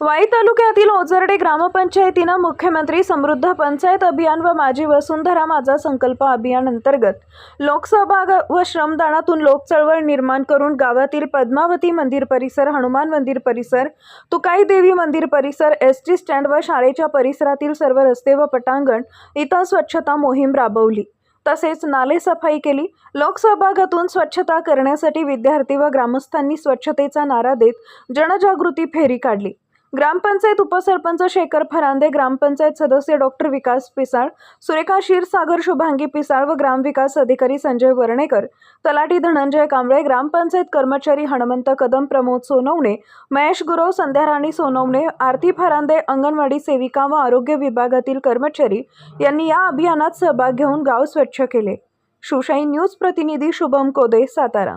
वाई तालुक्यातील ओझर्डे ग्रामपंचायतीनं मुख्यमंत्री समृद्ध पंचायत अभियान व माझी वसुंधरा माझा संकल्प अभियान अंतर्गत लोकसहभाग व श्रमदानातून लोकचळवळ निर्माण करून गावातील पद्मावती मंदिर परिसर हनुमान मंदिर परिसर तुकाई देवी मंदिर परिसर एस टी स्टँड व शाळेच्या परिसरातील सर्व रस्ते व पटांगण इथं स्वच्छता मोहीम राबवली. तसेच नाले सफाई केली. लोकसहभागातून स्वच्छता करण्यासाठी विद्यार्थी व ग्रामस्थांनी स्वच्छतेचा नारा देत जनजागृती फेरी काढली. ग्रामपंचायत उपसरपंच शेखर फरांदे ग्रामपंचायत सदस्य डॉक्टर विकास पिसाळ सुरेखा क्षीरसागर शुभांगी पिसाळ व ग्रामविकास अधिकारी संजय वर्णेकर तलाठी धनंजय कांबळे ग्रामपंचायत कर्मचारी हनुमंत कदम प्रमोद सोनवणे महेश गुरव संध्याराणी सोनवणे आरती फरांदे अंगणवाडी सेविका व आरोग्य विभागातील कर्मचारी यांनी या अभियानात सहभाग घेऊन गाव स्वच्छ केले. शिवशाही न्यूज प्रतिनिधी शुभम कोदे सातारा.